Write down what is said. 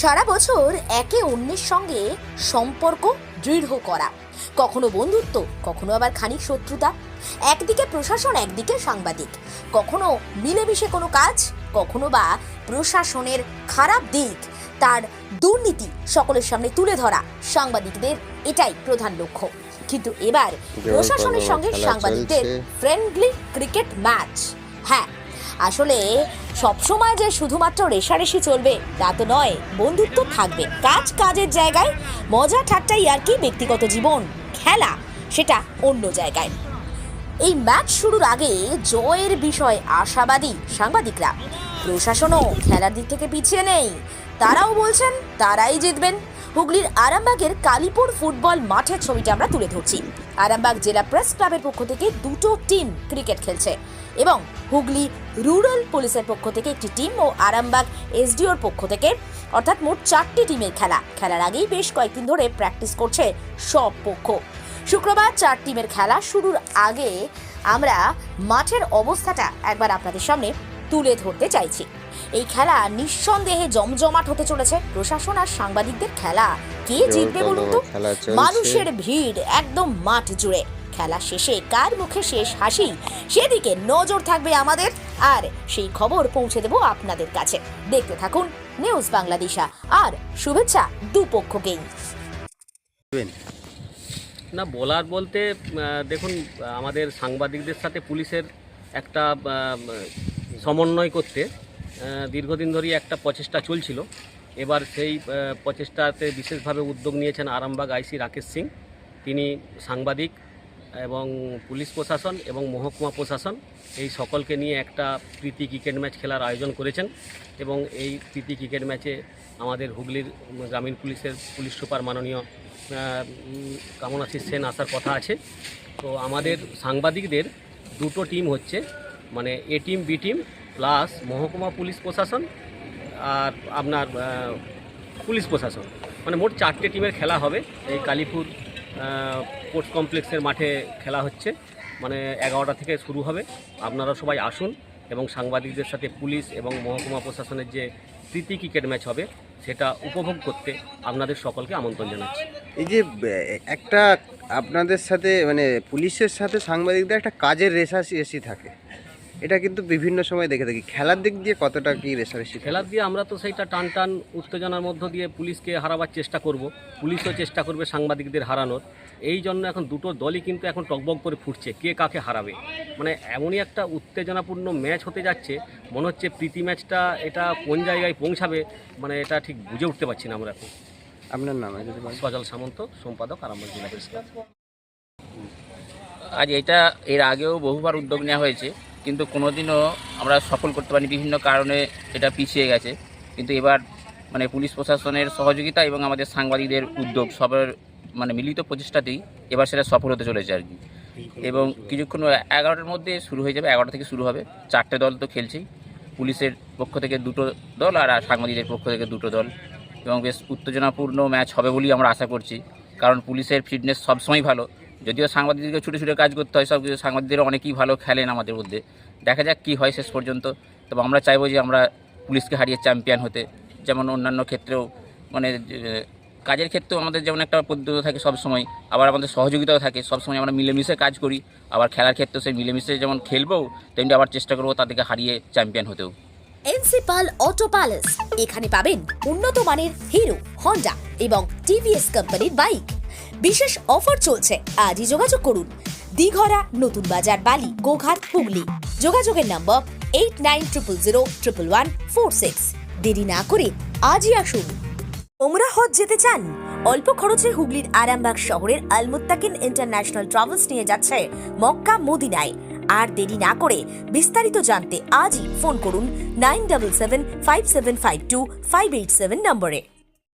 সারা বছর একে অন্যের সঙ্গে সম্পর্ক দৃঢ় করা। কখনো বন্ধুত্ব কখনো আবার খানিক শত্রুতা। একদিকে প্রশাসন একদিকে সাংবাদিক। কখনো মিলেমিশে কোনো কাজ কখনো বা প্রশাসনের খারাপ দিক। তার দুর্নীতি সকলের সামনে তুলে ধরা সাংবাদিকদের এটাই প্রধান লক্ষ্য। কিন্তু এবার প্রশাসনের সঙ্গে সাংবাদিকদের ফ্রেন্ডলি ক্রিকেট ম্যাচ হ্যাঁ আসলে সবসময় যে শুধুমাত্র রেশারেশি চলবে, তা তো নয়, বন্ধুত্ব থাকবে। কাজ কাজের জায়গায়, মজা ঠাট্টাই আর কি ব্যক্তিগত জীবন, খেলা সেটা অন্য জায়গায়। এই ম্যাচ শুরুর আগে জয়ের বিষয় আশাবাদী সাংবাদিকরা। প্রশাসনও খেলার দিক থেকে পিছিয়ে নেই। তারাও বলছেন, তারাই জিতবেন। হুগলির আরামবাগের কালীপুর ফুটবল মাঠের ছবিটা আমরা তুলে ধরছি। আরামবাগ জেলা প্রেস ক্লাবের পক্ষ থেকে দুটো টিম ক্রিকেট খেলছে এবং হুগলি রুরাল পুলিশের পক্ষ থেকে একটি টিম ও আরামবাগ এসডিওর পক্ষ থেকে অর্থাৎ মোট চারটি টিমের খেলা। খেলার আগেই বেশ কয়েকদিন ধরে প্র্যাকটিস করছে সব পক্ষ। শুক্রবার চার টিমের খেলা শুরুর আগে আমরা মাঠের অবস্থাটা একবার আপনাদের সামনে তুলে ধরতে চাইছি। এই খেলা নিঃসন্দেহে জমজমাট হতে চলেছে। প্রশাসন আর সাংবাদিকদের খেলা। কে জিতবে বলুন তো? মানুষের ভিড় একদম মাঠ জুড়ে। খেলা শেষে কার মুখে শেষ হাসি? সেদিকে নজর থাকবে আমাদের। আর সেই খবর পৌঁছে দেব আপনাদের কাছে। দেখতে থাকুন নিউজ বাংলাদেশা আর শুভেচ্ছা দুপক্ষকেই। না বলার বলতে দেখুন আমাদের সাংবাদিকদের সাথে পুলিশের একটা সমন্বয় করতে দীর্ঘদিন ধরেই একটা প্রচেষ্টা চলছিল। এবার সেই প্রচেষ্টাতে বিশেষভাবে উদ্যোগ নিয়েছেন আরামবাগ আইসি রাকেশ সিং। তিনি সাংবাদিক এবং পুলিশ প্রশাসন এবং মহকুমা প্রশাসন এই সকলকে নিয়ে একটা প্রীতি ক্রিকেট ম্যাচ খেলার আয়োজন করেছেন এবং এই প্রীতি ক্রিকেট ম্যাচে আমাদের হুগলির গ্রামীণ পুলিশের পুলিশ সুপার মাননীয় কামনাশিস সেন আসার কথা আছে। তো আমাদের সাংবাদিকদের দুটো টিম হচ্ছে মানে A team, B team plus মহকুমা পুলিশ প্রশাসন আর আপনার পুলিশ প্রশাসন। মানে মোট চারটে টিমের খেলা হবে। এই কালীপুর স্পোর্টস কমপ্লেক্সের মাঠে খেলা হচ্ছে। মানে এগারোটা থেকে শুরু হবে। আপনারা সবাই আসুন এবং সাংবাদিকদের সাথে পুলিশ এবং মহকুমা প্রশাসনের যে প্রীতি ক্রিকেট ম্যাচ হবে, সেটা উপভোগ করতে আপনাদের সকলকে আমন্ত্রণ জানাচ্ছি। এই যে একটা আপনাদের সাথে মানে পুলিশের সাথে সাংবাদিকদের একটা কাজের রেশারেশি থাকে। এটা কিন্তু বিভিন্ন সময় দেখে থাকি। খেলার দিক দিয়ে কতটা কি রেশারেশি? খেলার দিয়ে আমরা তো সেইটা টান টান উত্তেজনার মধ্য দিয়ে পুলিশকে হারাবার চেষ্টা করব। পুলিশও চেষ্টা করবে সাংবাদিকদের হারানোর। এই জন্য এখন দুটো দলই কিন্তু এখন টকবক করে ফুটছে কে কাকে হারাবে। মানে এমনই একটা উত্তেজনাপূর্ণ ম্যাচ হতে যাচ্ছে মনে হচ্ছে প্রীতি ম্যাচটা এটা কোন জায়গায় পৌঁছাবে মানে এটা ঠিক বুঝে উঠতে পারছি না আমরা এখন। আপনার নাম। সজল সামন্ত সম্পাদক আরামবাগ জেলা প্রেস ক্লাব। আজ এটা এর আগেও বহুবার উদ্যোগ নেওয়া হয়েছে। কিন্তু কোনোদিনও আমরা সফল করতে পারিনি। বিভিন্ন কারণে এটা পিছিয়ে গেছে। কিন্তু এবার মানে পুলিশ প্রশাসনের সহযোগিতা এবং আমাদের সাংবাদিকদের উদ্যোগ সবার মানে মিলিত প্রচেষ্টাতেই এবার সেটা সফল হতে চলেছে আর কি। এবং কিছুক্ষণ এগারোটার মধ্যে শুরু হয়ে যাবে, এগারোটা থেকে শুরু হবে। চারটে দল তো খেলছেই। পুলিশের পক্ষ থেকে দুটো দল আর সাংবাদিকদের পক্ষ থেকে দুটো দল। এবং বেশ উত্তেজনাপূর্ণ ম্যাচ হবে বলেই আমরা আশা করছি। কারণ পুলিশের ফিটনেস সবসময় ভালো। যদিও সাংবাদিকদেরকে ছুটে ছুটে কাজ করতে হয়, সব কিছু। সাংবাদিকদের অনেকেই ভালো খেলেন আমাদের মধ্যে। দেখা যাক কী হয় শেষ পর্যন্ত। তবে আমরা চাইব যে আমরা পুলিশকে হারিয়ে চ্যাম্পিয়ন হতে। যেমন অন্যান্য ক্ষেত্রেও মানে কাজের ক্ষেত্রেও আমাদের যেমন একটা পদ্ধতি থাকে সব সময় আবার আমাদের সহযোগিতাও থাকে। সব সময় আমরা মিলেমিশে কাজ করি। আবার খেলার ক্ষেত্রেও সেই মিলেমিশে যেমন খেলব, তেমনি আবার চেষ্টা করব তাদেরকে হারিয়ে চ্যাম্পিয়ন হতেও। এনসিপাল অটো প্যালেস। এখানে পাবেন উন্নত মানের হিরো, হন্ডা এবং টিভিএস কোম্পানির বাইক। বিশেষ অফার চলছে। আজই যোগাযোগ করুন। দিঘরা, নতুন বাজার, বালি, গোঘাট, হুগলি। যোগাযোগের number eight nine triple zero triple one four six দেরি না করে আজই আসুন। ওমরা হজ যেতে চান? অল্প খরচে হুগলির আরামবাগ শহরের আলমুত্তাকিন ইন্টারন্যাশনাল ট্রাভেলস নিয়ে যাচ্ছে মক্কা মদিনায়। আর দেরি না করে বিস্তারিত জানতে আজই ফোন করুন nine double seven five seven five two five eight seven নম্বরে।